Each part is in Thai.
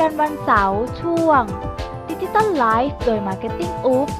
กันวันเสาร์ช่วง Digital Life โดย Marketing Oops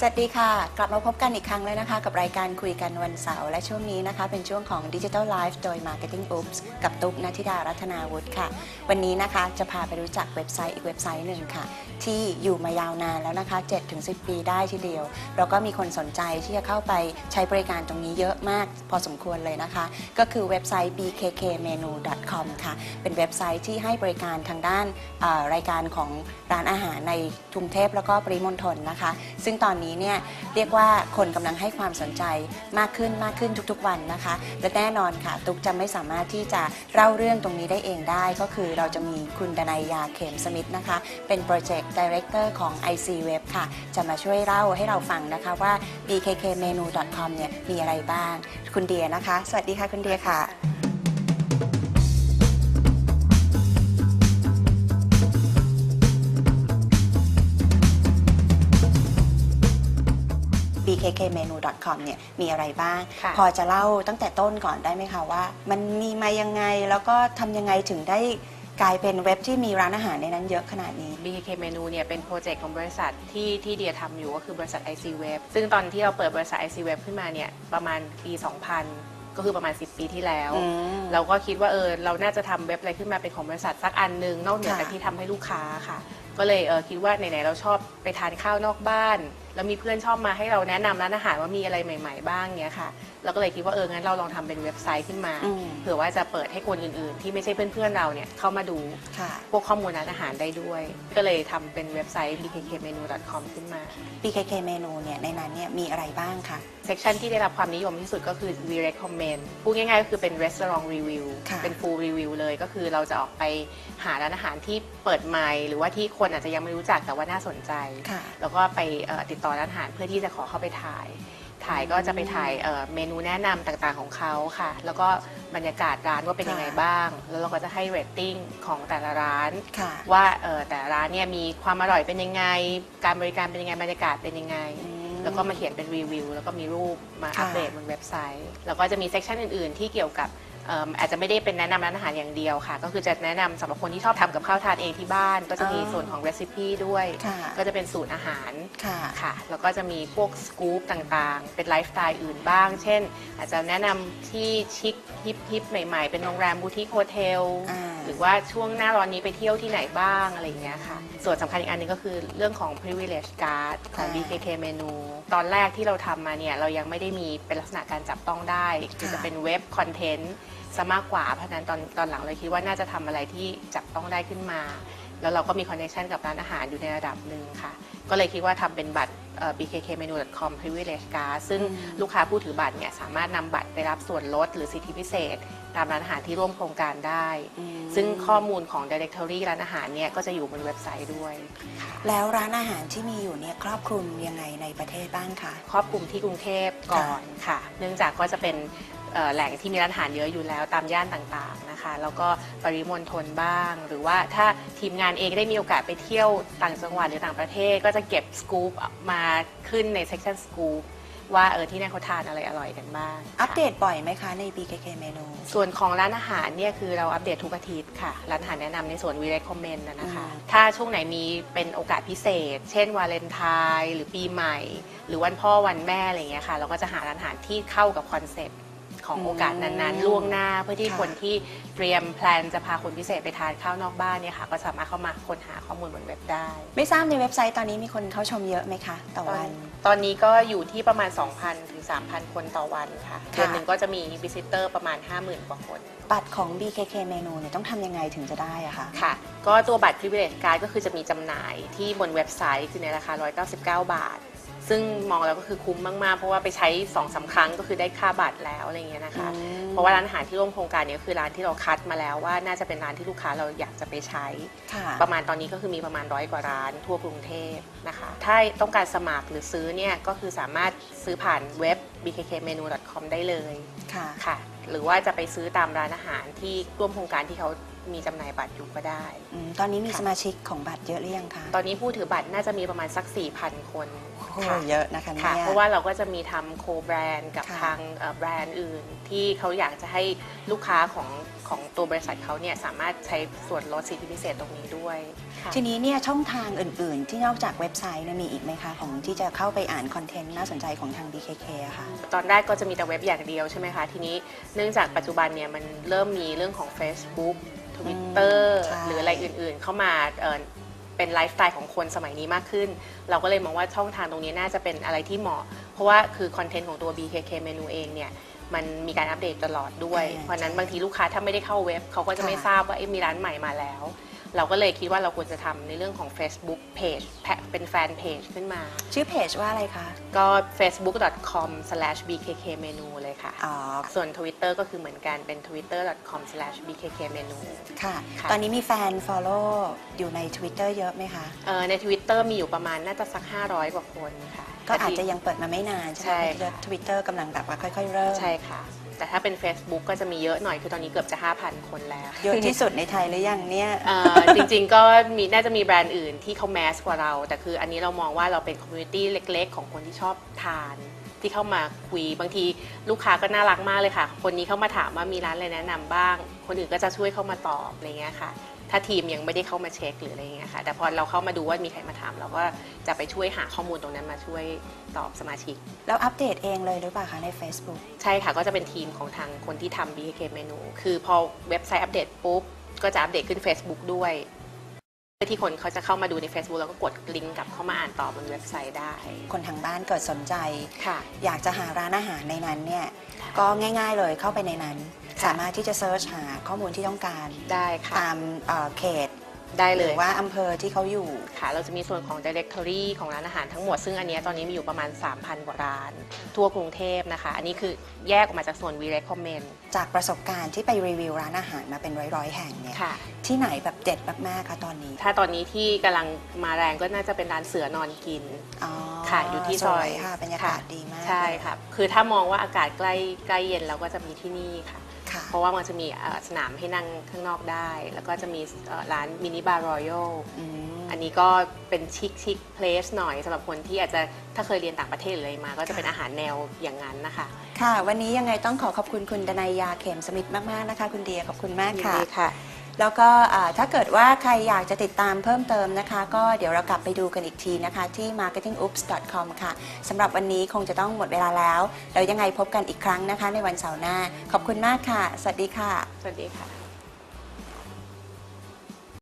สวัสดีค่ะ กลับมาพบกันอีกครั้งแล้วนะคะ กับรายการคุยกันวันเสาร์และช่วงนี้นะคะ เป็นช่วงของ Digital Life โดย Marketing Oops กับตุ๊กนัทิดารัตนาวุฒิค่ะ วันนี้นะคะจะพาไปรู้จักเว็บไซต์อีกเว็บไซต์หนึ่งค่ะ ที่อยู่มายาวนานแล้วนะคะ 7-10 ปีได้ทีเดียว แล้วก็มีคนสนใจที่จะเข้าไปใช้บริการตรงนี้เยอะมากพอสมควรเลยนะคะ ก็คือเว็บไซต์ bkkmenu.com ค่ะ เป็นเว็บไซต์ที่ให้บริการทางด้านรายการของร้านอาหารในกรุงเทพแล้วก็ปริมณฑลนะคะ ซึ่งตอนนี้เนี่ยเรียกว่าคนกำลังให้ความสนใจมากขึ้นมากขึ้นทุกๆวันนะคะและแน่นอนค่ะ ตุ๊กจะไม่สามารถที่จะเล่าเรื่องตรงนี้ได้เองได้ ก็คือเราจะมีคุณดนัยยาเขมสมิธนะคะ เป็นโปรเจกต์ดีเรคเตอร์ของ IC Web ค่ะ จะมาช่วยเล่าให้เราฟังนะคะว่า bkkmenu.com เนี่ยมีอะไรบ้าง คุณเดียนะคะ สวัสดีค่ะคุณเดียค่ะ bkkmenu.com เนี่ยมีอะไรบ้าง ค่ะ พอจะเล่าตั้งแต่ต้นก่อนได้ไหมคะว่า มันมีมายังไงแล้วก็ทำยังไงถึงได้กลายเป็นเว็บที่มีร้านอาหารในนั้นเยอะขนาดนี้ BKK Menu เนี่ยเป็นโปรเจกต์ของบริษัทที่ที่เดียทำอยู่ก็คือบริษัท IC Web ซึ่งตอนที่เราเปิดบริษัท IC Web ขึ้นมาเนี่ยประมาณปี 2000 ก็คือประมาณ 10 ปีที่แล้ว อืม เราก็คิดว่าเออเราน่าจะทำเว็บอะไรขึ้นมาเป็นของบริษัทสักอันหนึงนอกเหนือค่ะจากที่ทำให้ลูกค้าค่ะ ก็เลยเออคิดว่าไหนๆเราชอบไปทานข้าวนอกบ้าน แล้วมีเพื่อนชอบมาให้เราแนะนำร้านอาหารว่ามีอะไรใหม่ ๆ บ้างเนี้ยค่ะเราก็เลยคิดว่าเอองั้นเราลองทำเป็นเว็บไซต์ขึ้นมา อืม เผื่อว่าจะเปิดให้คนอื่นๆ ที่ไม่ใช่เพื่อนๆเราเนี่ยเข้ามาดู ค่ะ พวกข้อมูลร้านอาหารได้ด้วย ก็เลยทำเป็นเว็บไซต์ bkkmenu.com ขึ้นมา BKK เมนูเนี่ยในนั้นเนี่ยมีอะไรบ้างคะ เซกชันที่ได้รับความนิยมที่สุดก็คือ we recommend พูดง่ายๆก็คือเป็น restaurant review ค่ะ เป็น full review เลยก็คือเราจะออกไปหาร้านอาหารที่เปิดใหม่ หรือว่าที่คนอาจจะยังไม่รู้จักแต่ว่าน่าสนใจ ค่ะ แล้วก็ไปเอ่อติดต่อร้านอาหารเพื่อที่จะขอเข้าไปถ่าย ถ่ายก็จะไปถ่ายเอ่อเมนูแนะนำต่างๆของเขาค่ะ แล้วก็บรรยากาศร้านว่าเป็นยังไงค่ะบ้าง แล้วเราก็จะให้เรตติ้งของแต่ละร้าน ค่ะ ว่าเอ่อแต่ละร้านเนี่ยมีความอร่อยเป็นยังไง การบริการเป็นยังไงบรรยากาศเป็นยังไงอืมแล้วก็มาเขียนเป็นรีวิวแล้วก็มีรูปมาค่ะ อัปเดตบนเว็บไซต์ แล้วก็จะมีเซกชันอื่น ๆ ที่เกี่ยวกับ เอิ่มอาจจะไม่ได้เป็นแนะนำร้านอาหารอย่างเดียวค่ะ ก็คือจะแนะนำสำหรับคนที่ชอบทำกับข้าวทานเองที่บ้าน ก็จะมีอ๋อส่วนของเรซิปีด้วย ค่ะ ก็จะเป็นสูตรอาหารค่ะ ค่ะ แล้วก็จะมีพวกสกู๊ปต่างๆ เป็นไลฟ์สไตล์อื่นบ้าง เช่น อาจจะแนะนำที่ชิคฮิปฮิปใหม่ๆ เป็นโรงแรมบูติกโฮเทล อ่า หรือว่าช่วงหน้าร้อนนี้ไปเที่ยวที่ไหนบ้างอะไรอย่างเงี้ยค่ะ ส่วนสำคัญอีกอันหนึงก็คือเรื่องของ privilege card ของอ่า BKK menu ตอนแรกที่เราทำมาเนี่ย เรายังไม่ได้มีเป็นลักษณะการจับต้องได้คือจะเป็นเว็บคอนเทนต์ซะมากกว่า เพราะฉะนั้นตอนตอนหลังเลยคิดว่าน่าจะทำอะไรที่จับต้องได้ขึ้นมา แล้วเราก็มีคอนเนคชันกับร้านอาหารอยู่ในระดับหนึ่งค่ะ ก็เลยคิดว่าทำเป็นบัตรเอ่อ bkkmenu.com privilege card ซึ่งอืมลูกค้าผู้ถือบัตรเนี่ยสามารถนำบัตรไปรับส่วนลดหรือสิทธิพิเศษ ตามร้านอาหารที่ร่วมโครงการได้อืมซึ่งข้อมูลของ directory ร้านอาหารเนี่ยก็จะอยู่บนเว็บไซต์ด้วย แล้วร้านอาหารที่มีอยู่เนี่ยครอบคลุมยังไงในประเทศบ้างคะ ครอบคลุมที่กรุงเทพก่อนค่ะ เนื่องจากก็จะเป็นเอ่อแหล่งที่มีร้านอาหารเยอะอยู่แล้วตามย่านต่างๆนะคะ แล้วก็ปริมณฑลบ้าง หรือว่าถ้าทีมงานเองได้มีโอกาสไปเที่ยวต่างจังหวัดหรือต่างประเทศก็จะเก็บสกู๊ปมาขึ้นในเซ c ชันสกู๊ปว่าเออที่นั่นเขาทานอะไรอร่อยกันบ้างค่ะอัปเดตบ่อยไหมคะใน BKK เมนู ส่วนของร้านอาหารเนี่ยคือเราอัปเดตทุกอาทิตย์ค่ะ ร้านอาหารแนะนำในส่วน We Recommend นะนะคะอืมถ้าช่วงไหนมีเป็นโอกาสพิเศษ เช่นวาเลนไทน์หรือปีใหม่ หรือวันพ่อวันแม่อะไรอย่างเงี้ยค่ะ เราก็จะหาร้านอาหารที่เข้ากับคอนเซ็ปต์ ของโอกาสนั้นๆ ล่วงหน้าเพื่อที่คนที่เตรียมแพลนจะพาคนพิเศษไปทานข้าวนอกบ้านเนี่ยค่ะ ก็สามารถเข้ามาค้นหาข้อมูลบนเว็บได้ ไม่ทราบในเว็บไซต์ตอนนี้มีคนเข้าชมเยอะไหมคะ ต่อวัน ตอนนี้ก็อยู่ที่ประมาณ 2,000 ถึง 3,000 คนต่อวันค่ะค่ะเดือนหนึ่งก็จะมีวิสิเตอร์ประมาณ 50,000 กว่าคนบัตรของ BKK เมนูเนี่ยต้องทำยังไงถึงจะได้อะคะค่ะ ก็ตัวบัตร privilege card ก็คือจะมีจำหน่ายที่บนเว็บไซต์คือในราคา 199 บาท ซึ่งมองแล้วก็คือคุ้มมาก ๆ เพราะว่าไปใช้2อสาครั้งก็คือได้ค่าบัตรแล้วอะไรอย่างเงี้ยนะคะอืมเพราะว่าร้านอาหารที่ร่วมโครงการเนี้คือร้านที่เราคัดมาแล้วว่าน่าจะเป็นร้านที่ลูกค้าเราอยากจะไปใช้ค่ะประมาณตอนนี้ก็คือมีประมาณร้อยกว่าร้านทั่วกรุงเทพนะคะ ถ้าต้องการสมัครหรือซื้อเนี่ยก็คือสามารถซื้อผ่านเว็บ bkkmenu.com ได้เลยค่ะค่ะหรือว่าจะไปซื้อตามร้านอาหารที่ร่วมโครงการที่เขา มีจำหน่ายบัตรอยู่ก็ได้ อืมตอนนี้มีค่ะสมาชิกของบัตรเยอะหรือยังคะตอนนี้ผู้ถือบัตรน่าจะมีประมาณสัก 4,000 คนโอ้โหค่ะ เยอะนะคะเนี่ค่ะ ย เพราะว่าเราก็จะมีทำโคแบรนด์กับค่ะ ทางเอ่อแบรนด์อื่น ที่เขาอยากจะให้ลูกค้าของของตัวบริษัทเขาเนี่ยสามารถใช้ส่วนลดสิทธิพิเศษตรงนี้ด้วยค่ะ ทีนี้เนี่ยช่องทางอื่นๆ ที่นอกจากเว็บไซต์เนี่ยมีอีกไหมคะ ของที่จะเข้าไปอ่านคอนเทนต์น่าสนใจของทาง BKK อะค่ะ ตอนแรกก็จะมีแต่เว็บอย่างเดียวใช่ไหมคะ ทีนี้เนื่องจากปัจจุบันเนี่ยมันเริ่มมีเรื่องของ Facebook Twitter ใช่ หรืออะไรอื่นๆ เข้ามาเอ่อเป็นไลฟ์สไตล์ของคนสมัยนี้มากขึ้น เราก็เลยมองว่าช่องทางตรงนี้น่าจะเป็นอะไรที่เหมาะ เพราะว่าคือคอนเทนต์ของตัว BKK เมนูเองเนี่ยมันมีการอัปเดตตลอดด้วย ใช่เพราะฉะนั้นบางทีลูกค้าถ้าไม่ได้เข้าเว็บเขาก็จะไม่ค่ะ ทราบว่าเอ๊ะมีร้านใหม่มาแล้ว เราก็เลยคิดว่าเราควรจะทำในเรื่องของ Facebook Page แพะเป็นแฟนเพจขึ้นมา ชื่อเพจว่าอะไรคะ ก็ facebook.com/bkkmenu เลยค่ะ อ๋อ ส่วน Twitter ก็คือเหมือนกันเป็น twitter.com/bkkmenu ค่ะ ค่ะ ตอนนี้มีแฟน Follow อยู่ใน Twitter เยอะไหมคะ เอ่อใน Twitter มีอยู่ประมาณน่าจะสัก 500 กว่าคนค่ะ ก็อาจจะยังเปิดมาไม่นานใช่ไหมใช่ค่ะ ทวิตเตอร์กำลังแบบว่าค่อย ๆ เริ่ม ใช่ค่ะ แต่ถ้าเป็น Facebook ก็จะมีเยอะหน่อยคือตอนนี้เกือบจะ 5,000 คนแล้ว เยอะที่สุดในไทยหรือยังเนี่ยเอ่อจริงๆก็มีน่าจะมีแบรนด์อื่นที่เขาแมสกว่าเรา แต่คืออันนี้เรามองว่าเราเป็นคอมมูนิตี้เล็ก ๆ ของคนที่ชอบทาน ที่เข้ามาคุยบางทีลูกค้าก็น่ารักมากเลยค่ะ คนนี้เข้ามาถามว่ามีร้านอะไรแนะนำบ้าง คนอื่นก็จะช่วยเข้ามาตอบอะไรเงี้ยค่ะ ถ้าทีมยังไม่ได้เข้ามาเช็คหรืออะไรเงี้ยค่ะแต่พอเราเข้ามาดูว่ามีใครมาถาม เราก็จะไปช่วยหาข้อมูลตรงนั้นมาช่วยตอบสมาชิก แล้วอัปเดตเองเลยหรือเปล่าคะใน Facebook ใช่ค่ะก็จะเป็นทีมของทางคนที่ทำ BKK เมนูคือพอเว็บไซต์อัปเดตปุ๊บก็จะอัปเดตขึ้น Facebook ด้วยเพื่อที่คนเขาจะเข้ามาดูใน Facebook แล้วก็กดลิงก์กลับเข้ามาอ่านต่อบนเว็บไซต์ได้ คนทางบ้านเกิดสนใจ ค่ะ อยากจะหาร้านอาหารในนั้นเนี่ย ก็ง่ายๆเลยเข้าไปในนั้นค่ะ สามารถที่จะเซิร์ชหาข้อมูลที่ต้องการได้ค่ะตามเอ่อเขตได้หเลรืยอว่าอำเภอที่เขาอยู่ค่ะ เราจะมีส่วนของ directory ของร้านอาหารทั้งหมด ซึ่งอันเนี้ยตอนนี้มีอยู่ประมาณ 3,000 กว่าร้าน ทั่วกรุงเทพนะคะ อันนี้คือแยกออกมาจากส่วน we recommend จากประสบการณ์ที่ไปรีวิวร้านอาหารมาเป็นร้อยๆ แห่งเนี่ยค่ะที่ไหนแบบเด็ดมากๆคะตอนนี้ ถ้าตอนนี้ที่กำลังมาแรงก็น่าจะเป็นร้านเสือนอนกินอ๋อค่ะอยู่ที่ซอยสวยค่ะบรรยากาศดีมากใช่ค่ะคือถ้ามองว่าอากาศใกล้ใกล้เย็นเราก็จะมีที่นี่ค่ะ ค่ะ เพราะว่ามันจะมีเอ่อสนามให้นั่งข้างนอกได้ แล้วก็จะมีเอ่อร้านมินิบาร์รอยัล อืม อันนี้ก็เป็นชิคชิคเพลสหน่อยสำหรับคนที่อาจจะถ้าเคยเรียนต่างประเทศหรืออะไรมา ก็จะเป็นอาหารแนวอย่างนั้นนะคะค่ะ วันนี้ยังไงต้องขอขอบคุณคุณดนายยาเข็มสมิทธมาก ๆ นะคะ คุณเดียขอบคุณมากค่ะยินดีค่ะ แล้วก็อ่าถ้าเกิดว่าใครอยากจะติดตามเพิ่มเติมนะคะ ก็เดี๋ยวเรากลับไปดูกันอีกทีนะคะ ที่ marketingoops.com ค่ะสำหรับวันนี้คงจะต้องหมดเวลาแล้ว เรายังไงพบกันอีกครั้งนะคะ ในวันเสาร์หน้า ขอบคุณมากค่ะ สวัสดีค่ะ สวัสดีค่ะ